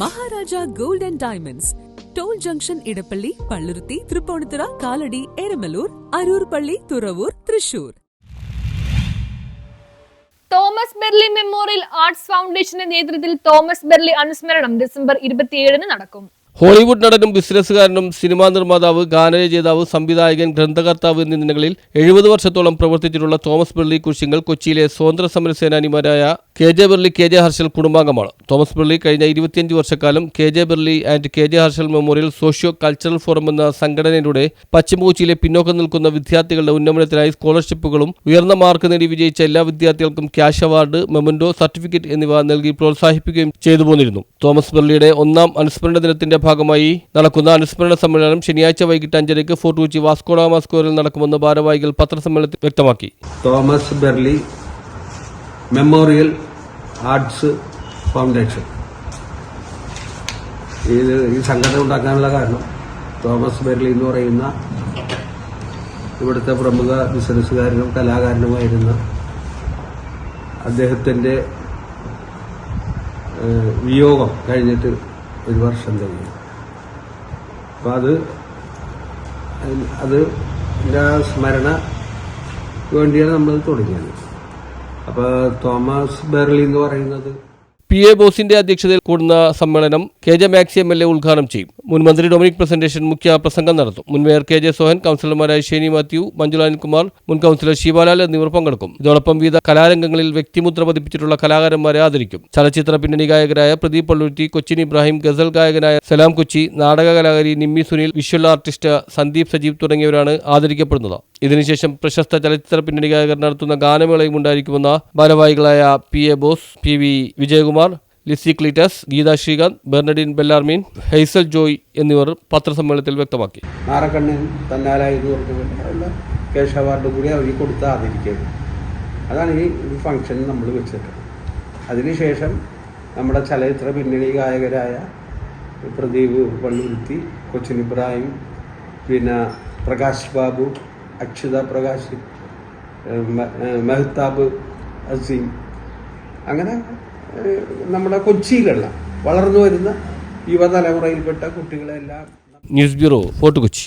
Maharaja gold and diamonds. Toll junction Edappally Palluruthy Tripunithura Kalady Eramalloor Aroor പള്ളി Thuravoor Thrissur. Thomas Berly memorial arts ഫൗണ്ടേഷന്റെ നേതൃത്വത്തിൽ Thomas barely അനുസ്മരണം December ഇരുപത്തിയേഴിന് നടക്കും. Hollywood നടനും ബിസിനസ്സുകാരനും cinema നിർമ്മാതാവ് ഗാനരചയിതാവ് സംവിധായകൻ ഗ്രന്ഥകർത്താവ് എന്നീ നിലകളിൽ എഴുപത് വർഷത്തോളം പ്രവർത്തിച്ചിട്ടുള്ള തോമസ് ബെർലി കുരിശിങ്കൽ കൊച്ചിയിലെ സ്വതന്ത്ര സമര സേനാനിമാരായ K J Berly K J Harshal കുടുംബാംഗമാണ്. Thomas Berly കഴിഞ്ഞ ഇരുപത്തിയഞ്ച് വർഷക്കാലം K J Berly and K J Harshal memorial socio cultural forum എന്ന സംഘടനയിലൂടെ പശ്ചിമ കൊച്ചിയിലെ പിന്നോക്കം നിൽക്കുന്ന വിദ്യാർത്ഥികളുടെ ഉന്നമനത്തിനായി സ്കോളർഷിപ്പുകളും ഉയർന്ന മാർക്ക് നേടി വിജയിച്ച എല്ലാ വിദ്യാർത്ഥികൾക്കും ക്യാഷ് അവാർഡ് മെമൻഡോ സർട്ടിഫിക്കറ്റ് എന്നിവ നൽകി പ്രോത്സാഹിപ്പിക്കുകയും ചെയ്തു പോന്നിരുന്നു. തോമസ് ബെർലിയുടെ ഒന്നാം അനുസ്മരണ ദിനത്തിന്റെ ഭാഗമായി നടക്കുന്ന അനുസ്മരണ സമ്മേളനം ശനിയാഴ്ച വൈകിട്ട് അഞ്ചരയ്ക്ക് ഫോർട്ട് കൊച്ചി വാസ്കോഡാമ സ്ക്വയറിൽ നടക്കുമെന്ന് ഭാരവാഹികൾ പത്രസമ്മേളനത്തിൽ വ്യക്തമാക്കി. Thomas Berly memorial arts foundation ഇത് ഈ സംഘടന ഉണ്ടാക്കാനുള്ള കാരണം തോമസ് ബെർലി എന്ന് പറയുന്ന ഇവിടുത്തെ പ്രമുഖ ബിസിനസ്സുകാരനും കലാകാരനുമായിരുന്ന അദ്ദേഹത്തിന്റെ വിയോഗം കഴിഞ്ഞിട്ട് ഒരു വർഷം കഴിഞ്ഞു. അപ്പം അത് അത് സ്മരണ വേണ്ടിയാണ് നമ്മൾ തുടങ്ങിയത്. അപ്പോൾ തോമസ് ബെർലി എന്ന് പറയുന്നത്. പി എ ബോസിന്റെ അധ്യക്ഷതയിൽ കൂടുന്ന സമ്മേളനം K J Maxi M L A ഉദ്ഘാടനം ചെയ്യും. മുൻ മന്ത്രി ഡൊമിനിക് പ്രസന്റേഷൻ മുഖ്യ പ്രസംഗം നടത്തും. മുൻ മേയർ കെ ജെ സോഹൻ കൌൺസിലർമാരായ ഷേനി മാത്യു മഞ്ജുല അനിൽകുമാർ മുൻ കൌൺസിലർ ശിവാലാൽ എന്നിവർ പങ്കെടുക്കും. ഇതോടൊപ്പം വിവിധ കലാരംഗങ്ങളിൽ വ്യക്തിമുദ്ര പതിപ്പിച്ചിട്ടുള്ള കലാകാരന്മാരെ ആദരിക്കും. ചലച്ചിത്ര പിന്നണി ഗായകരായ പ്രദീപ് പള്ളുരുത്തി കൊച്ചിൻ ഇബ്രാഹിം ഗസൽ ഗായകനായ സലാം കൊച്ചി നാടക കലാകാരി നിമ്മി സുനിൽ വിഷ്വൽ ആർട്ടിസ്റ്റ് സന്ദീപ് സജീവ് തുടങ്ങിയവരാണ് ആദരിക്കപ്പെടുന്നത്. ഇതിനുശേഷം പ്രശസ്ത ചലച്ചിത്ര പിന്നണി ഗായകർ നടത്തുന്ന ഗാനമേളയും ഉണ്ടായിരിക്കുമെന്ന ഭാരവാഹികളായ P A Bose P V Vijayakumar Lissy Cletus Geetha Srikanth Bernadine Bellarmine Hazel Joy എന്നിവർ പത്രസമ്മേളനത്തിൽ വ്യക്തമാക്കി. അവാർഡ് കൂടി അവർ കൊടുത്താതിരിക്കുന്നത് അതാണ് ഈ ഫംഗ്ഷൻ നമ്മൾ വെച്ചിട്ട് അതിനുശേഷം നമ്മുടെ ചലച്ചിത്ര പിന്നണി ഗായകരായ പ്രദീപ് പള്ളുരുത്തി കൊച്ചിൻ ഇബ്രാഹിം പിന്നെ പ്രകാശ് ബാബു അക്ഷത പ്രകാശ് മെഹ്താബ് അസീം. അങ്ങനെ നമ്മുടെ കൊച്ചിയിലുള്ള വളർന്നു വരുന്ന യുവതലമുറയിൽപ്പെട്ട കുട്ടികളെല്ലാം ന്യൂസ് ബ്യൂറോ ഫോർട്ട് കൊച്ചി.